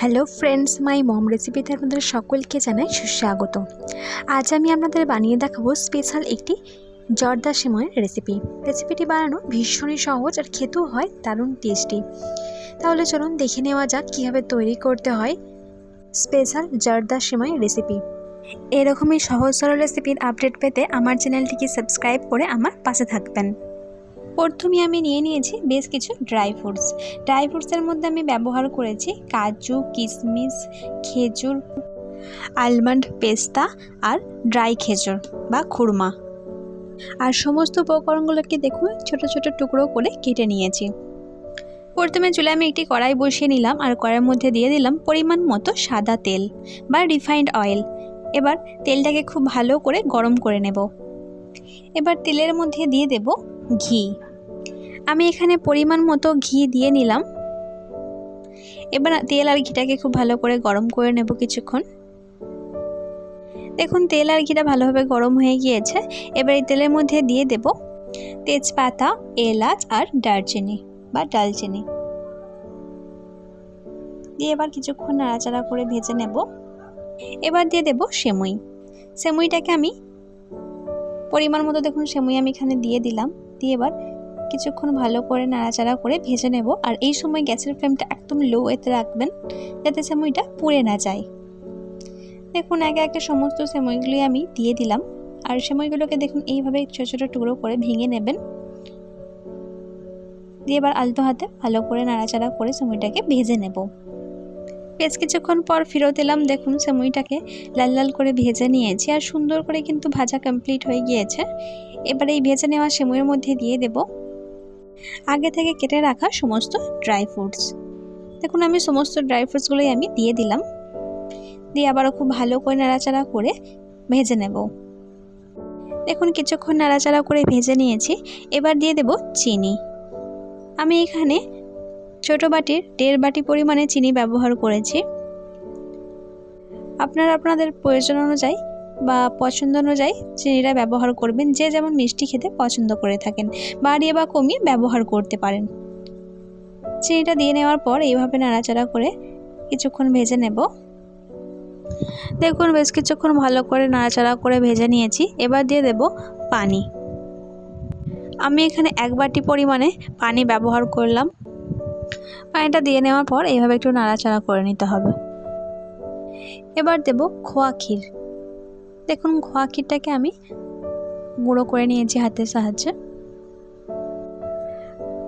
Hello friends, মাই মম রেসিপিতে আপনাদের সকলকে জানাই সুস্বাগত। আজ আমি আপনাদের বানিয়ে দেখাবো স্পেশাল একটি জর্দা সিময়ের রেসিপি রেসিপিটি বানানো ভীষণই সহজ আর খেতেও হয় দারুণ টেস্টি তাহলে চলুন দেখে নেওয়া যাক কীভাবে তৈরি করতে হয় স্পেশাল জর্দা সিময় রেসিপি এরকমই সহজ সরল রেসিপির আপডেট পেতে আমার চ্যানেলটিকে সাবস্ক্রাইব করে আমার পাশে থাকবেন। প্রথমে আমি নিয়ে নিয়েছি বেশ কিছু ড্রাই ফ্রুটস। ড্রাই ফ্রুটসের মধ্যে আমি ব্যবহার করেছি কাজু কিশমিশ খেজুর, আলমন্ড, পেস্তা আর ড্রাই খেজুর বা খুরমা। আর সমস্ত উপকরণগুলোকে দেখুন, ছোট ছোট টুকরো করে কেটে নিয়েছি। প্রথমে চুলে আমি একটি কড়াই বসিয়ে নিলাম আর কড়াইয়ের মধ্যে দিয়ে দিলাম পরিমাণ মতো সাদা তেল বা রিফাইন্ড অয়েল। এবার তেলটাকে খুব ভালো করে গরম করে নেব। এবার তেলের মধ্যে দিয়ে দেব ঘি। আমি এখানে পরিমাণ মতো ঘি দিয়ে নিলাম। এবার তেল আর ঘিটাকে খুব ভালো করে গরম করে নেব কিছুক্ষণ। দেখুন, তেল আর ঘিটা ভালোভাবে গরম হয়ে গিয়েছে। এবার এই তেলের মধ্যে দিয়ে দেব তেজপাতা, এলাচ আর দারচিনি বা ডালচিনি। দিয়ে এবার কিছুক্ষণ নাড়াচাড়া করে ভেজে নেব। এবার দিয়ে দেব সেমুই। সেমুইটাকে আমি পরিমাণ মতো, দেখুন, সেমুই আমি এখানে দিয়ে দিলাম। দিয়ে এবার কিছুক্ষণ ভালো করে নাড়াচাড়া করে ভেজে নেব। আর এই সময় গ্যাসের ফ্লেমটা একদম লো এতে রাখবেন যাতে সেমুইটা পুড়ে না যায়। দেখুন একে একে সমস্ত সেমুইগুলি আমি দিয়ে দিলাম। আর সেমুইগুলোকে দেখুন, এইভাবে ছোটো ছোটো টুকরো করে ভেঙে নেবেন। দিয়ে এবার আলতো হাতে ভালো করে নাড়াচাড়া করে সেমুইটাকে ভেজে নেব। বেশ কিছুক্ষণ পর ফেরত এলাম, দেখুন সেমুইটাকে লাল লাল করে ভেজে নিয়েছি আর সুন্দর করে কিন্তু ভাজা কমপ্লিট হয়ে গিয়েছে। এবার এই ভেজে নেওয়া সেমুইয়ের মধ্যে দিয়ে দেব আগে থেকে কেটে রাখা সমস্ত ড্রাই ফ্রুটস দেখুন আমি সমস্ত ড্রাই ফ্রুটসগুলোই আমি দিয়ে দিলাম। দিয়ে আবারও খুব ভালো করে নাড়াচাড়া করে ভেজে নেব। দেখুন কিছুক্ষণ নাড়াচাড়া করে ভেজে নিয়েছি। এবার দিয়ে দেব চিনি। আমি এখানে ছোটো বাটির দেড় বাটি পরিমাণে চিনি ব্যবহার করেছি। আপনারা আপনাদের প্রয়োজন অনুযায়ী বা পছন্দ অনুযায়ী চিনিটা ব্যবহার করবেন, যে যেমন মিষ্টি খেতে পছন্দ করে থাকেন, বাড়িয়ে বা কমিয়ে ব্যবহার করতে পারেন। চিনিটা দিয়ে নেওয়ার পর এইভাবে নাড়াচাড়া করে কিছুক্ষণ ভেজে নেব। দেখুন, বেশ কিছুক্ষণ ভালো করে নাড়াচাড়া করে ভেজে নিয়েছি। এবার দিয়ে দেব পানি। আমি এখানে এক বাটি পরিমাণে পানি ব্যবহার করলাম। পানিটা দিয়ে নেওয়ার পর এইভাবে একটু নাড়াচাড়া করে নিতে হবে। এবার দেব খোয়া ক্ষীর। দেখুন, খোয়া ক্ষীরটাকে আমি গুঁড়ো করে নিয়েছি হাতের সাহায্যে।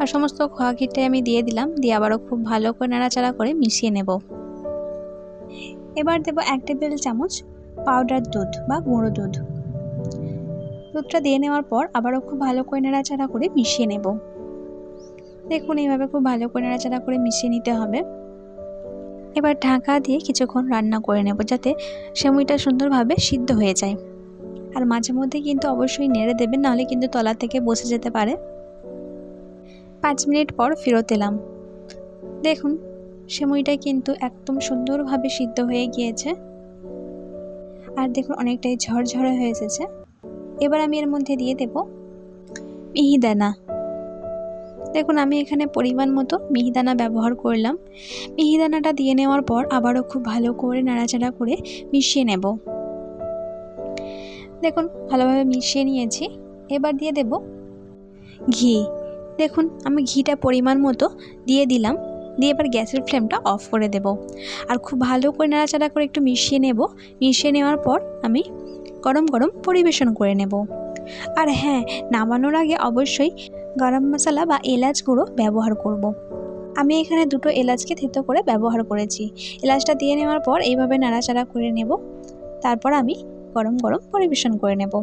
আর সমস্ত খোয়া ক্ষীরটাই আমি দিয়ে দিলাম, দিয়ে আবারও খুব ভালো করে নাড়াচাড়া করে মিশিয়ে নেব। এবার দেব এক টেবিল চামচ পাউডার দুধ বা গুঁড়ো দুধ। দুধটা দিয়ে নেওয়ার পর আবারও খুব ভালো করে নাড়াচাড়া করে মিশিয়ে নেব। দেখুন, এইভাবে খুব ভালো করে নাড়াচাড়া করে মিশিয়ে নিতে হবে। এবার ঢাকা দিয়ে কিছুক্ষণ রান্না করে নেব যাতে সেমুইটা সুন্দরভাবে সিদ্ধ হয়ে যায়। আর মাঝে মধ্যে কিন্তু অবশ্যই নেড়ে দেবেন, নাহলে কিন্তু তলা থেকে বসে যেতে পারে। পাঁচ মিনিট পর ফেরত এলাম। দেখুন, সেমুইটা কিন্তু একদম সুন্দরভাবে সিদ্ধ হয়ে গিয়েছে। আর দেখুন, অনেকটাই ঝরঝরে হয়ে এসেছে। এবার আমি এর মধ্যে দিয়ে দেব মিহিদানা। দেখুন, আমি এখানে পরিমাণ মতো মিহিদানা ব্যবহার করলাম। মিহিদানাটা দিয়ে নেওয়ার পর আবারও খুব ভালো করে নাড়াচাড়া করে মিশিয়ে নেব। দেখুন, ভালোভাবে মিশিয়ে নিয়েছি। এবার দিয়ে দেব ঘি। দেখুন, আমি ঘিটা পরিমাণ মতো দিয়ে দিলাম। দিয়ে এবার গ্যাসের ফ্লেমটা অফ করে দেব। আর খুব ভালো করে নাড়াচাড়া করে একটু মিশিয়ে নেব। মিশিয়ে নেওয়ার পর আমি গরম গরম পরিবেশন করে নেব। আর হ্যাঁ নামানোর আগে অবশ্যই গরম মশলা বা এলাচ গুঁড়ো ব্যবহার করব। আমি এখানে দুটো এলাচকে থেতো করে ব্যবহার করেছি। এলাচটা দিয়ে নেওয়ার পর এইভাবে নাড়াচাড়া করে নেব। তারপর আমি গরম গরম পরিবেশন করে নেব।